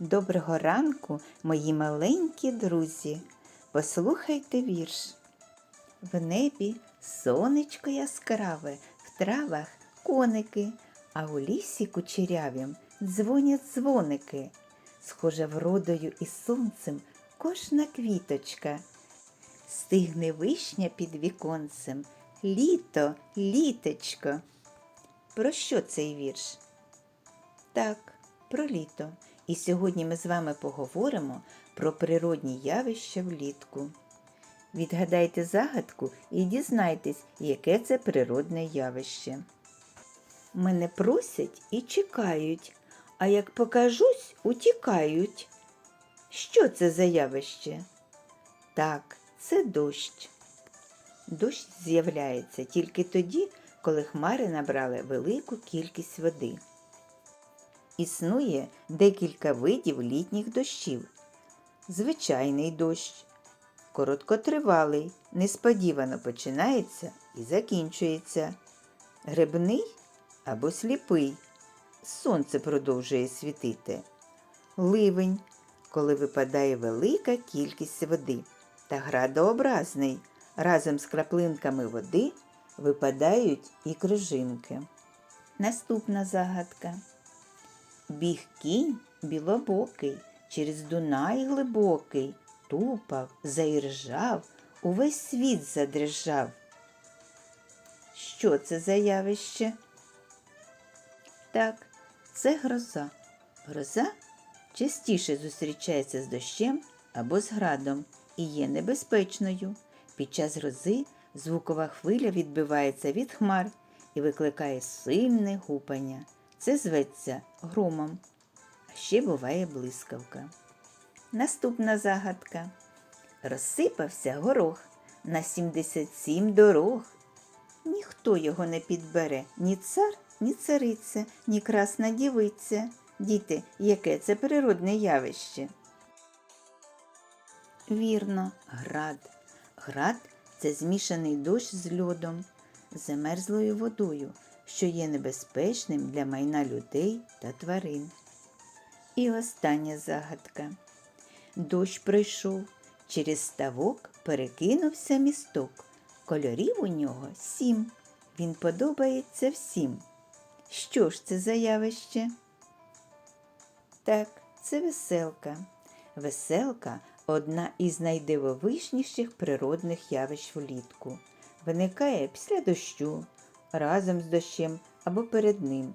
Доброго ранку, мої маленькі друзі. Послухайте вірш. В небі сонечко яскраве, в травах коники, а у лісі кучерявім дзвонять дзвоники. Схожа вродою і сонцем кожна квіточка. Стигне вишня під віконцем. Літо, літечко. Про що цей вірш? Так, про літо. І сьогодні ми з вами поговоримо про природні явища влітку. Відгадайте загадку і дізнайтесь, яке це природне явище. Мене просять і чекають, а як покажусь, утікають. Що це за явище? Так, це дощ. Дощ з'являється тільки тоді, коли хмари набрали велику кількість води. Існує декілька видів літніх дощів. Звичайний дощ, короткотривалий, несподівано починається і закінчується. Грибний або сліпий. Сонце продовжує світити. Ливень, коли випадає велика кількість води. Та градообразний. Разом з краплинками води випадають і крижинки. Наступна загадка. Біг кінь білобокий, через Дунай глибокий, тупав, заіржав, увесь світ задрижав. Що це за явище? Так, це гроза. Гроза частіше зустрічається з дощем або з градом і є небезпечною. Під час грози звукова хвиля відбивається від хмар і викликає сильне гупання. Це зветься громом. А ще буває блискавка. Наступна загадка. Розсипався горох на 77 дорог. Ніхто його не підбере, ні цар, ні цариця, ні красна дівиця. Діти, яке це природне явище? Вірно, град. Град це змішаний дощ з льодом, замерзлою водою, що є небезпечним для майна людей та тварин. І остання загадка. Дощ пройшов, через ставок перекинувся місток. Кольорів у нього сім. Він подобається всім. Що ж це за явище? Так, це веселка. Веселка одна із найдивовижніших природних явищ влітку. Виникає після дощу, разом з дощем або перед ним.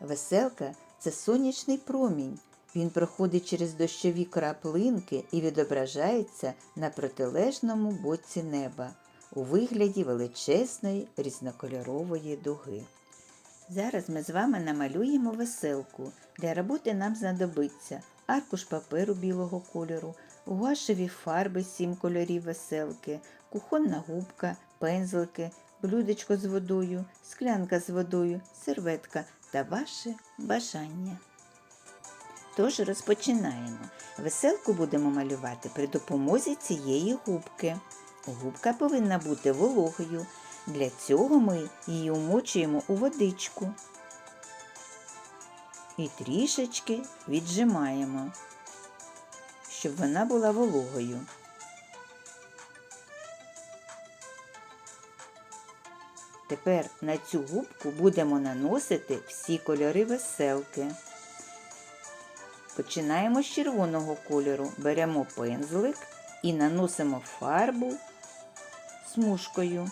Веселка це сонячний промінь. Він проходить через дощові краплинки і відображається на протилежному боці неба у вигляді величезної різнокольорової дуги. Зараз ми з вами намалюємо веселку. Для роботи нам знадобиться аркуш паперу білого кольору, гуашеві фарби сім кольорів веселки, кухонна губка, пензлики, блюдечко з водою, склянка з водою, серветка та ваше бажання. Тож розпочинаємо. Веселку будемо малювати при допомозі цієї губки. Губка повинна бути вологою. Для цього ми її умочуємо у водичку і трішечки віджимаємо, щоб вона була вологою. Тепер на цю губку будемо наносити всі кольори веселки. Починаємо з червоного кольору, беремо пензлик і наносимо фарбу смужкою.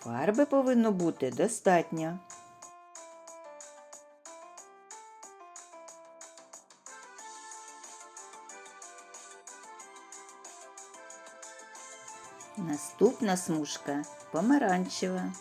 Фарби повинно бути достатньо. Наступна смужка помаранчева.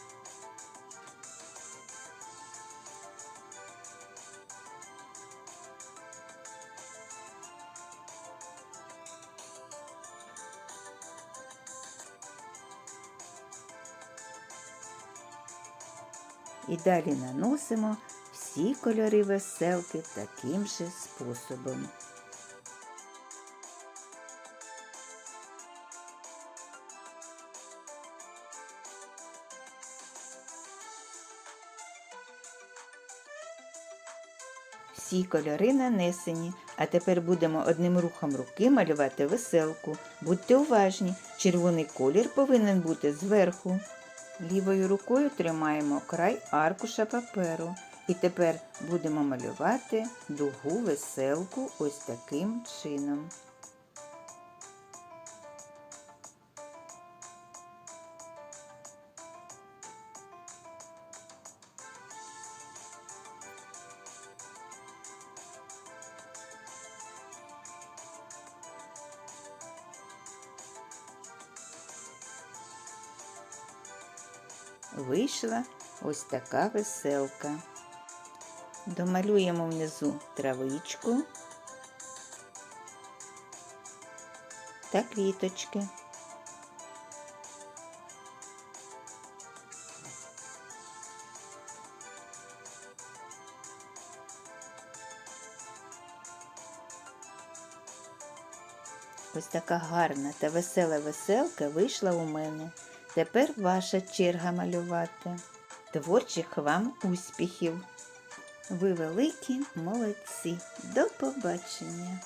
І далі наносимо всі кольори веселки таким же способом. Всі кольори нанесені, а тепер будемо одним рухом руки малювати веселку. Будьте уважні, червоний колір повинен бути зверху. Лівою рукою тримаємо край аркуша паперу. І тепер будемо малювати дугу веселку ось таким чином. Вийшла ось така веселка. Домалюємо внизу травичку та квіточки. Ось така гарна та весела веселка вийшла у мене. Тепер ваша черга малювати. Творчих вам успіхів! Ви великі молодці! До побачення!